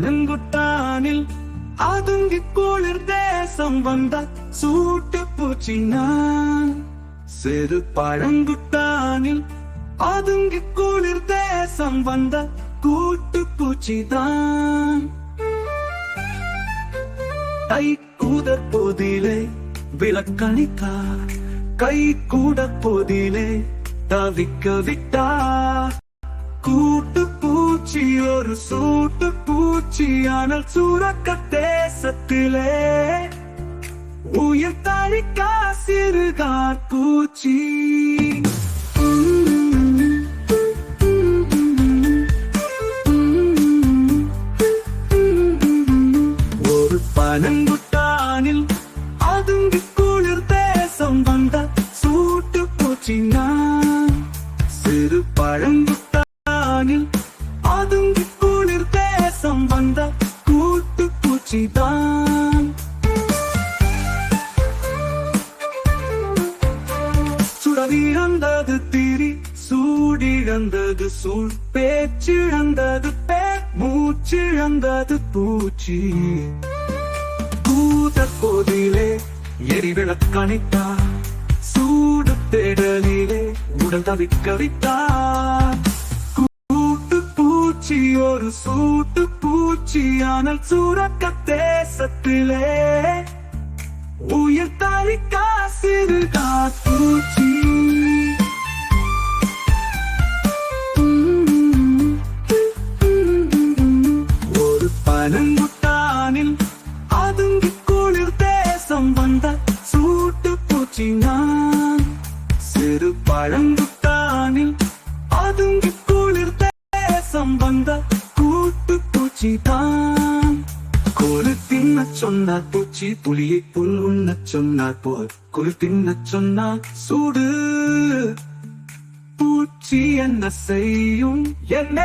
பனங்குட்டானில் அதுங்கி குளிர் தேசம் வந்த சூட்டு பூச்சி நான் சிறு பழங்குட்டானில் அதுங்கி குளிர் தேசம் வந்த கூட்டு பூச்சி தான் கை கூட போதிலே விளக்கணிக்கா கை கூட போதிலே தவிக்க விட்டா கூட்டு பூச்சி ஒரு சூட்டு பூச்சி ஆனால் சூரக்க தேசத்திலே. உயிர் தழிக்கா சிறுகார் பூச்சி. சுடவிழந்தது திரி சூடிழந்தது சூழ் பேச்சிழந்தது பே மூச்சிழந்தது பூச்சி. பூத கோதிலே எரிவிளக்கணித்தா சூடு தேடலிலே உடல் தவிக்க விட்டா கூட்டு பூச்சி ஒரு சூட்டு பூச்சி ஆனால் சூரக்க தேசத்திலே உயிர் தளிக்கா சிறு காத்தூச்சி ஒரு பனங்குட்டானில் அதுங்கி குளிர் தேசம் வந்த சூட்டு பூச்சி நான் சிறு பழங்குட்டானில் அதுங்கி குளிர் தேசம் வந்த கூட்டு பூச்சி தான் குரு தின்ன சொன்னார் பூச்சி புலியை புல் உண்ண சொன்னார் போல். குளிர் தின்ன சொன்னார் சூடு. பூச்சி என்ன செய்யும் என்ன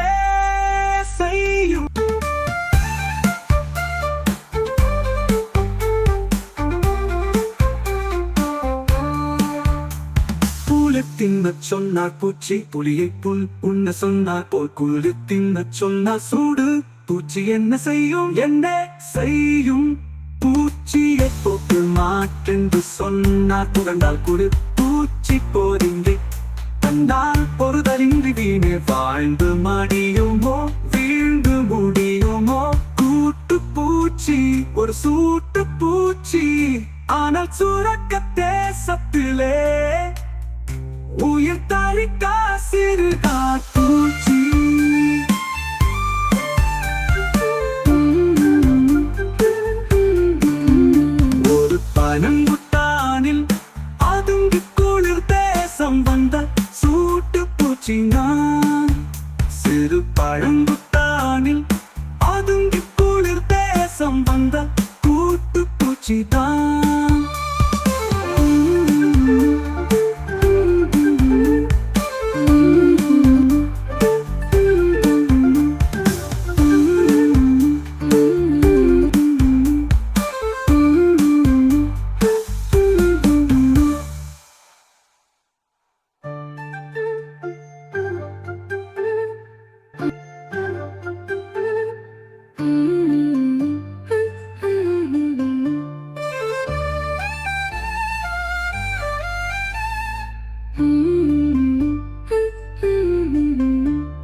செய்யும்? புலி தின்னச் சொன்னார் பூச்சி புலியை புல் உண்ண சொன்னார் போல். குளிர் தின்னச் சொன்னார் சூடு. பூச்சி என்ன செய்யும்? என்ன செய்யும்? பூச்சியை போக்கு மாற்றென்று சொன்னார் புகழ்ந்தால் குடு. பூச்சி போரின்றி கண்டால் பொறுதலின்றி வீணே வாழ்ந்து மடியுமோ? வீழ்ந்து முடியுமோ? கூட்டு பூச்சி ஒரு சூட்டு பூச்சி. ஆனால் சுரக்க வந்த கூட்டு பூச்சிதான்.